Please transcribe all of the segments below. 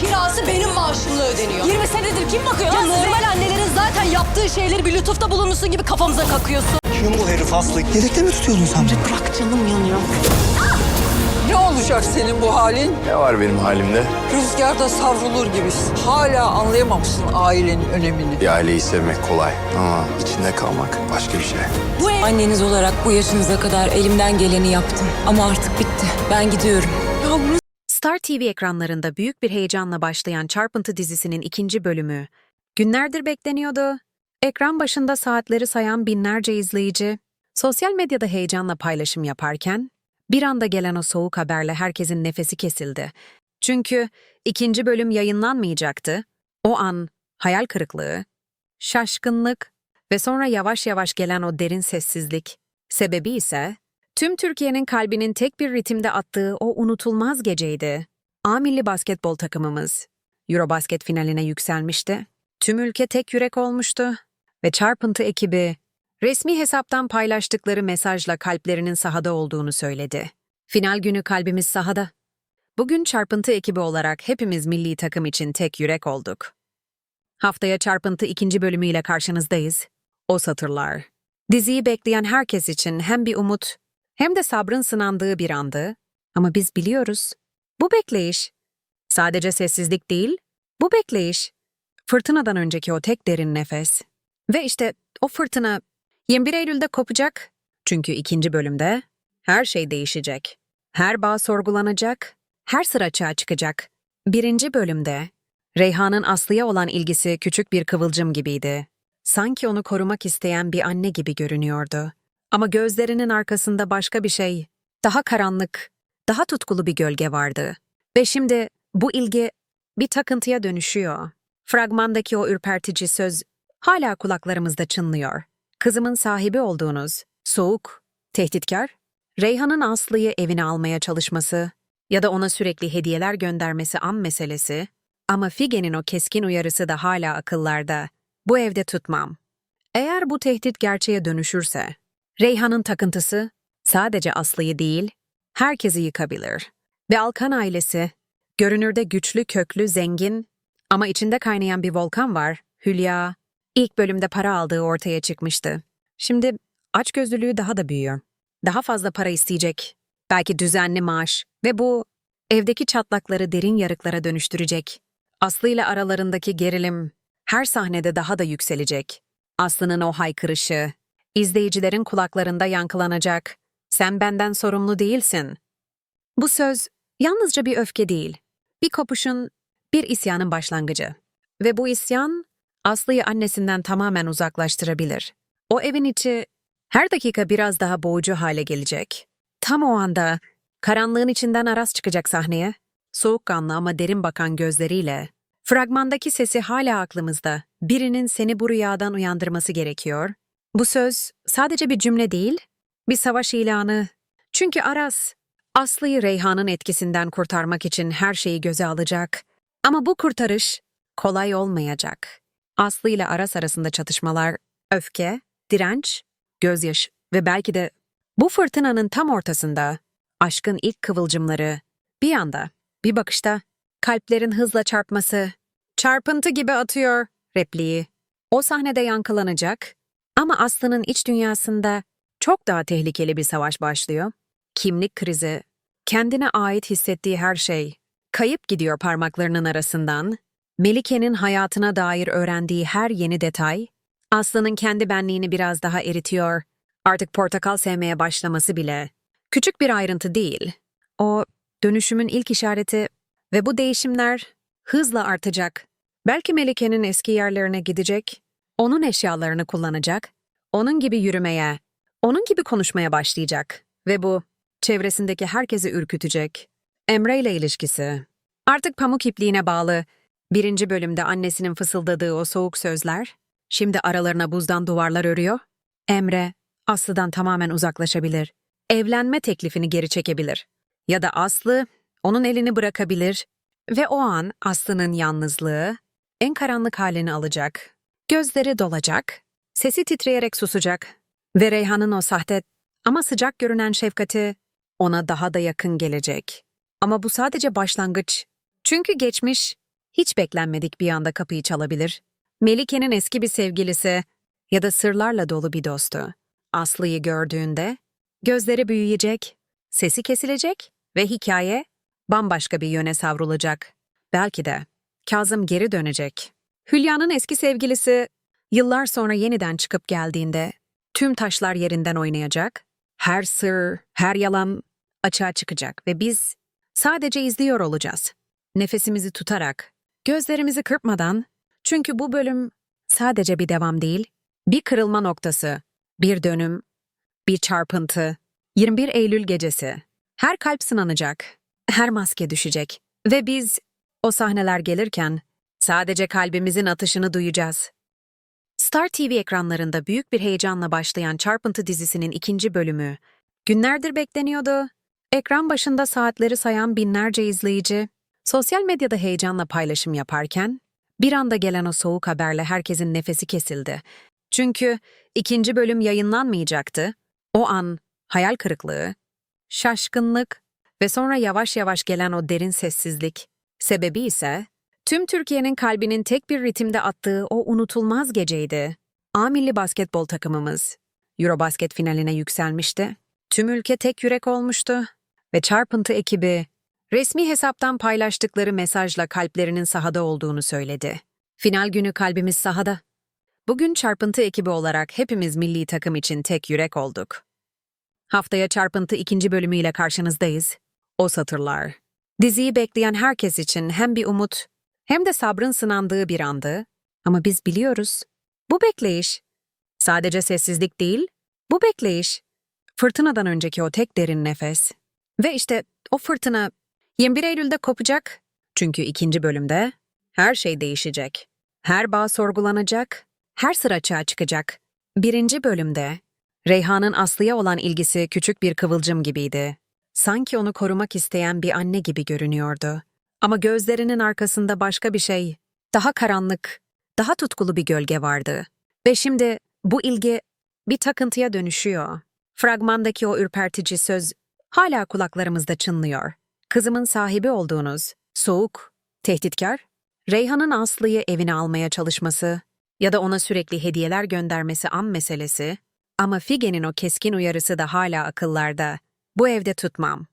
kirası benim maaşımla ödeniyor. 20 senedir kim bakıyor Ya lan size? normal annelerin zaten yaptığı şeyleri bir lütufta bulunmuşsun gibi kafamıza kakıyorsun. Kim bu herif Aslı? Yedekte mi tutuyordun sen beni? Bırak canım yanıyor. Ne olacak senin bu halin? Ne var benim halimde? Rüzgarda savrulur gibisin. Hala anlayamamışsın ailenin önemini. Bir aileyi sevmek kolay ama içinde kalmak başka bir şey. Bu ev Anneniz olarak bu yaşınıza kadar elimden geleni yaptım. Ama artık bitti. Ben gidiyorum. Star TV ekranlarında büyük bir heyecanla başlayan Çarpıntı dizisinin ikinci bölümü günlerdir bekleniyordu. Ekran başında saatleri sayan binlerce izleyici, sosyal medyada heyecanla paylaşım yaparken, bir anda gelen o soğuk haberle herkesin nefesi kesildi. Çünkü ikinci bölüm yayınlanmayacaktı. O an hayal kırıklığı, şaşkınlık ve sonra yavaş yavaş gelen o derin sessizlik. Sebebi ise Tüm Türkiye'nin kalbinin tek bir ritimde attığı o unutulmaz geceydi. A milli basketbol takımımız Eurobasket finaline yükselmişti. Tüm ülke tek yürek olmuştu ve çarpıntı ekibi resmi hesaptan paylaştıkları mesajla kalplerinin sahada olduğunu söyledi. Final günü kalbimiz sahada. Bugün çarpıntı ekibi olarak hepimiz milli takım için tek yürek olduk. Haftaya çarpıntı ikinci bölümüyle karşınızdayız. O satırlar. Diziyi bekleyen herkes için hem bir umut hem de sabrın sınandığı bir andı. Ama biz biliyoruz. Bu bekleyiş sadece sessizlik değil, bu bekleyiş fırtınadan önceki o tek derin nefes. Ve işte o fırtına 21 Eylül'de kopacak. Çünkü ikinci bölümde her şey değişecek. Her bağ sorgulanacak, her sır açığa çıkacak. Birinci bölümde Reyhan'ın Aslı'ya olan ilgisi küçük bir kıvılcım gibiydi. Sanki onu korumak isteyen bir anne gibi görünüyordu. Ama gözlerinin arkasında başka bir şey, daha karanlık, daha tutkulu bir gölge vardı. Ve şimdi bu ilgi bir takıntıya dönüşüyor. Fragmandaki o ürpertici söz hala kulaklarımızda çınlıyor. Kızımın sahibi olduğunuz, soğuk, tehditkar, Reyhan'ın Aslı'yı evine almaya çalışması ya da ona sürekli hediyeler göndermesi an meselesi ama Figen'in o keskin uyarısı da hala akıllarda. Bu evde tutmam. Eğer bu tehdit gerçeğe dönüşürse, Reyhan'ın takıntısı sadece Aslı'yı değil, herkesi yıkabilir. Ve Alkan ailesi, görünürde güçlü, köklü, zengin ama içinde kaynayan bir volkan var, Hülya. İlk bölümde para aldığı ortaya çıkmıştı. Şimdi açgözlülüğü daha da büyüyor. Daha fazla para isteyecek, belki düzenli maaş ve bu evdeki çatlakları derin yarıklara dönüştürecek. Aslı ile aralarındaki gerilim her sahnede daha da yükselecek. Aslı'nın o haykırışı, izleyicilerin kulaklarında yankılanacak. Sen benden sorumlu değilsin. Bu söz yalnızca bir öfke değil, bir kopuşun, bir isyanın başlangıcı. Ve bu isyan Aslı'yı annesinden tamamen uzaklaştırabilir. O evin içi her dakika biraz daha boğucu hale gelecek. Tam o anda karanlığın içinden Aras çıkacak sahneye, soğukkanlı ama derin bakan gözleriyle. Fragmandaki sesi hala aklımızda. Birinin seni bu rüyadan uyandırması gerekiyor. Bu söz sadece bir cümle değil, bir savaş ilanı. Çünkü Aras, Aslı'yı Reyhan'ın etkisinden kurtarmak için her şeyi göze alacak. Ama bu kurtarış kolay olmayacak. Aslı ile Aras arasında çatışmalar, öfke, direnç, gözyaşı ve belki de bu fırtınanın tam ortasında aşkın ilk kıvılcımları bir anda, bir bakışta kalplerin hızla çarpması, çarpıntı gibi atıyor repliği. O sahnede yankılanacak ama Aslı'nın iç dünyasında çok daha tehlikeli bir savaş başlıyor. Kimlik krizi, kendine ait hissettiği her şey, kayıp gidiyor parmaklarının arasından. Melike'nin hayatına dair öğrendiği her yeni detay, Aslı'nın kendi benliğini biraz daha eritiyor. Artık portakal sevmeye başlaması bile. Küçük bir ayrıntı değil. O dönüşümün ilk işareti ve bu değişimler hızla artacak. Belki Melike'nin eski yerlerine gidecek, onun eşyalarını kullanacak, onun gibi yürümeye, onun gibi konuşmaya başlayacak ve bu çevresindeki herkesi ürkütecek. Emre ile ilişkisi. Artık pamuk ipliğine bağlı. Birinci bölümde annesinin fısıldadığı o soğuk sözler, şimdi aralarına buzdan duvarlar örüyor. Emre, Aslı'dan tamamen uzaklaşabilir. Evlenme teklifini geri çekebilir. Ya da Aslı, onun elini bırakabilir ve o an Aslı'nın yalnızlığı en karanlık halini alacak. Gözleri dolacak, sesi titreyerek susacak ve Reyhan'ın o sahte ama sıcak görünen şefkati ona daha da yakın gelecek. Ama bu sadece başlangıç. Çünkü geçmiş hiç beklenmedik bir anda kapıyı çalabilir. Melike'nin eski bir sevgilisi ya da sırlarla dolu bir dostu. Aslı'yı gördüğünde gözleri büyüyecek, sesi kesilecek ve hikaye bambaşka bir yöne savrulacak. Belki de Kazım geri dönecek. Hülya'nın eski sevgilisi yıllar sonra yeniden çıkıp geldiğinde tüm taşlar yerinden oynayacak, her sır, her yalan açığa çıkacak ve biz sadece izliyor olacağız. Nefesimizi tutarak, gözlerimizi kırpmadan çünkü bu bölüm sadece bir devam değil, bir kırılma noktası, bir dönüm, bir çarpıntı. 21 Eylül gecesi. Her kalp sınanacak, her maske düşecek ve biz o sahneler gelirken sadece kalbimizin atışını duyacağız. Star TV ekranlarında büyük bir heyecanla başlayan Çarpıntı dizisinin ikinci bölümü günlerdir bekleniyordu. Ekran başında saatleri sayan binlerce izleyici, sosyal medyada heyecanla paylaşım yaparken, bir anda gelen o soğuk haberle herkesin nefesi kesildi. Çünkü ikinci bölüm yayınlanmayacaktı. O an hayal kırıklığı, şaşkınlık ve sonra yavaş yavaş gelen o derin sessizlik. Sebebi ise tüm Türkiye'nin kalbinin tek bir ritimde attığı o unutulmaz geceydi. A milli basketbol takımımız Eurobasket finaline yükselmişti. Tüm ülke tek yürek olmuştu ve çarpıntı ekibi resmi hesaptan paylaştıkları mesajla kalplerinin sahada olduğunu söyledi. Final günü kalbimiz sahada. Bugün çarpıntı ekibi olarak hepimiz milli takım için tek yürek olduk. Haftaya çarpıntı ikinci bölümüyle karşınızdayız. O satırlar. Diziyi bekleyen herkes için hem bir umut hem de sabrın sınandığı bir andı. Ama biz biliyoruz. Bu bekleyiş sadece sessizlik değil, bu bekleyiş fırtınadan önceki o tek derin nefes. Ve işte o fırtına 21 Eylül'de kopacak. Çünkü ikinci bölümde her şey değişecek. Her bağ sorgulanacak, her sır açığa çıkacak. Birinci bölümde Reyhan'ın Aslı'ya olan ilgisi küçük bir kıvılcım gibiydi. Sanki onu korumak isteyen bir anne gibi görünüyordu. Ama gözlerinin arkasında başka bir şey, daha karanlık, daha tutkulu bir gölge vardı. Ve şimdi bu ilgi bir takıntıya dönüşüyor. Fragmandaki o ürpertici söz hala kulaklarımızda çınlıyor. Kızımın sahibi olduğunuz, soğuk, tehditkar, Reyhan'ın Aslı'yı evine almaya çalışması ya da ona sürekli hediyeler göndermesi an meselesi ama Figen'in o keskin uyarısı da hala akıllarda. Bu evde tutmam.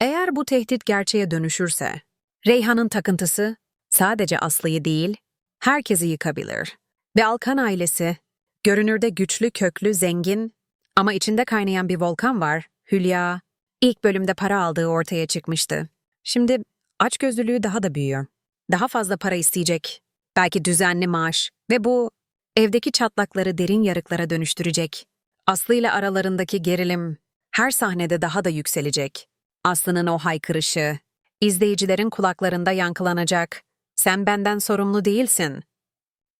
Eğer bu tehdit gerçeğe dönüşürse, Reyhan'ın takıntısı sadece Aslı'yı değil, herkesi yıkabilir. Ve Alkan ailesi, görünürde güçlü, köklü, zengin ama içinde kaynayan bir volkan var, Hülya. İlk bölümde para aldığı ortaya çıkmıştı. Şimdi açgözlülüğü daha da büyüyor. Daha fazla para isteyecek. Belki düzenli maaş ve bu evdeki çatlakları derin yarıklara dönüştürecek. Aslı ile aralarındaki gerilim her sahnede daha da yükselecek. Aslı'nın o haykırışı, izleyicilerin kulaklarında yankılanacak. Sen benden sorumlu değilsin.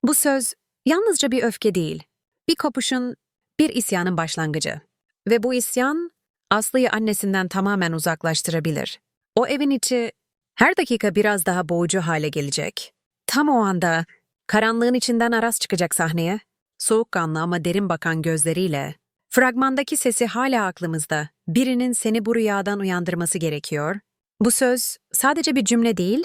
Bu söz yalnızca bir öfke değil, bir kopuşun, bir isyanın başlangıcı. Ve bu isyan Aslı'yı annesinden tamamen uzaklaştırabilir. O evin içi her dakika biraz daha boğucu hale gelecek. Tam o anda karanlığın içinden Aras çıkacak sahneye. Soğukkanlı ama derin bakan gözleriyle. Fragmandaki sesi hala aklımızda. Birinin seni bu rüyadan uyandırması gerekiyor. Bu söz sadece bir cümle değil,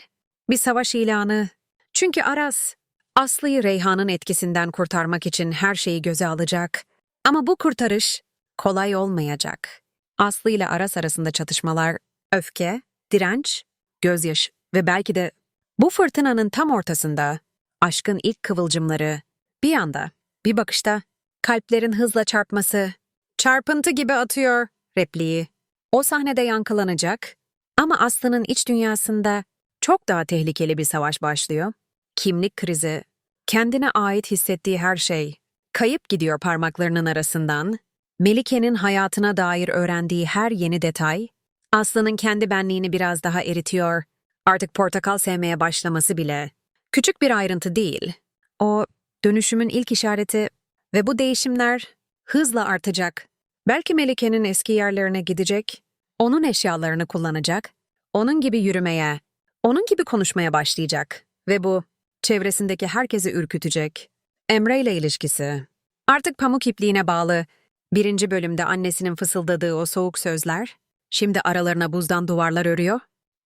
bir savaş ilanı. Çünkü Aras, Aslı'yı Reyhan'ın etkisinden kurtarmak için her şeyi göze alacak. Ama bu kurtarış kolay olmayacak. Aslı ile Aras arasında çatışmalar, öfke, direnç, gözyaşı ve belki de bu fırtınanın tam ortasında aşkın ilk kıvılcımları bir anda, bir bakışta kalplerin hızla çarpması, çarpıntı gibi atıyor repliği. O sahnede yankılanacak ama Aslı'nın iç dünyasında çok daha tehlikeli bir savaş başlıyor. Kimlik krizi, kendine ait hissettiği her şey, kayıp gidiyor parmaklarının arasından. Melike'nin hayatına dair öğrendiği her yeni detay, Aslı'nın kendi benliğini biraz daha eritiyor. Artık portakal sevmeye başlaması bile. Küçük bir ayrıntı değil. O dönüşümün ilk işareti ve bu değişimler hızla artacak. Belki Melike'nin eski yerlerine gidecek, onun eşyalarını kullanacak, onun gibi yürümeye, onun gibi konuşmaya başlayacak ve bu çevresindeki herkesi ürkütecek. Emre ile ilişkisi. Artık pamuk ipliğine bağlı. Birinci bölümde annesinin fısıldadığı o soğuk sözler, şimdi aralarına buzdan duvarlar örüyor.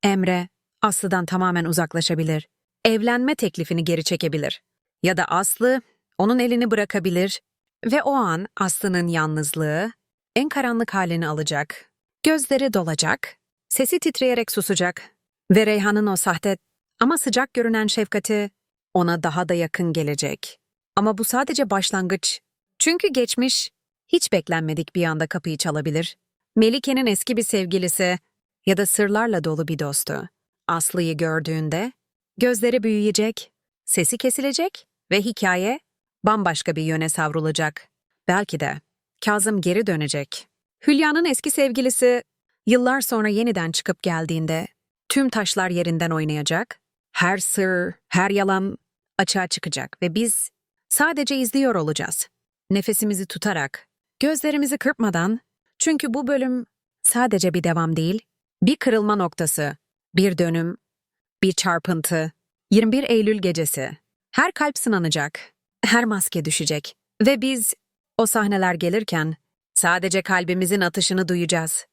Emre, Aslı'dan tamamen uzaklaşabilir. evlenme teklifini geri çekebilir. Ya da Aslı onun elini bırakabilir ve o an Aslı'nın yalnızlığı en karanlık halini alacak. Gözleri dolacak, sesi titreyerek susacak ve Reyhan'ın o sahte ama sıcak görünen şefkati ona daha da yakın gelecek. Ama bu sadece başlangıç. Çünkü geçmiş hiç beklenmedik bir anda kapıyı çalabilir. Melike'nin eski bir sevgilisi ya da sırlarla dolu bir dostu. Aslı'yı gördüğünde gözleri büyüyecek, sesi kesilecek ve hikaye bambaşka bir yöne savrulacak. Belki de Kazım geri dönecek. Hülya'nın eski sevgilisi yıllar sonra yeniden çıkıp geldiğinde tüm taşlar yerinden oynayacak, her sır, her yalan açığa çıkacak ve biz sadece izliyor olacağız. Nefesimizi tutarak, gözlerimizi kırpmadan çünkü bu bölüm sadece bir devam değil, bir kırılma noktası, bir dönüm, bir çarpıntı. 21 Eylül gecesi. Her kalp sınanacak, her maske düşecek ve biz o sahneler gelirken sadece kalbimizin atışını duyacağız.